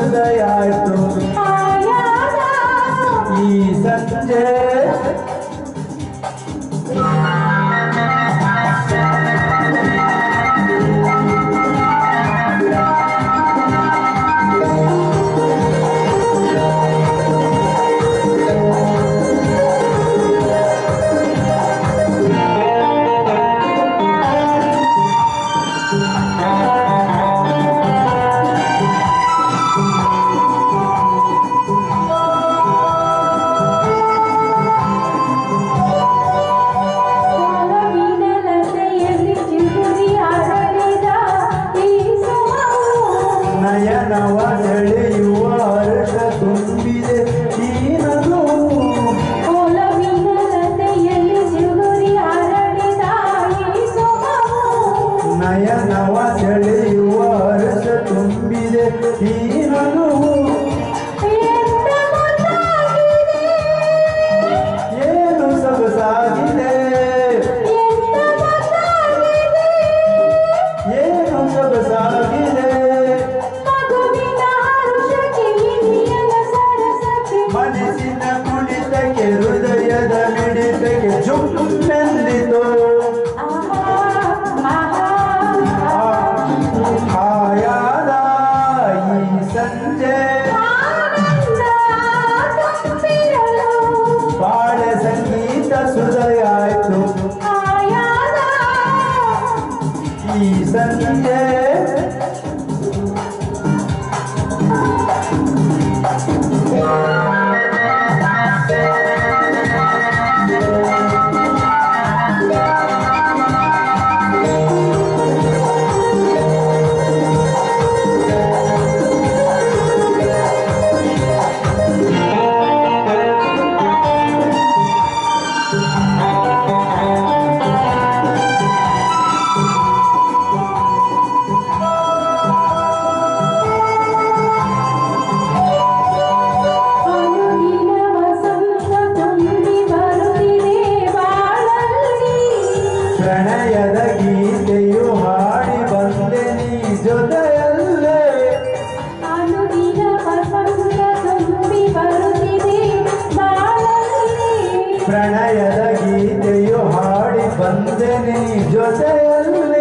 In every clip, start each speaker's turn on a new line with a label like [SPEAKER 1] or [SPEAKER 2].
[SPEAKER 1] and ನವ ನಡೆಯುವ ಹರ್ಷ ತುಂಬಿದೆ ಈನದು ನಯನವ ಸೆಳೆಯುವ ಹರ್ಷ ತುಂಬಿದೆ ಈನದು ಏನು ಸೊಗಸಾಗಿದೆ? ಏನು ಸೊಗಸಾಗಿದೆ? vì dân thế Oh. ಪ್ರಣಯದ ಗೀತೆಯು ಹಾಡಿ ಬಂದೆನೆ ಜೊತೆಯಲ್ಲಿ.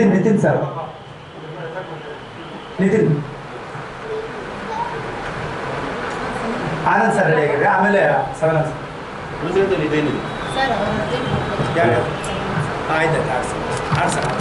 [SPEAKER 1] نتن نتن سر نتن عالن سر ليك. عمل يا سمنا
[SPEAKER 2] نزلت لديني سر
[SPEAKER 1] عايدة. عرسة عرسة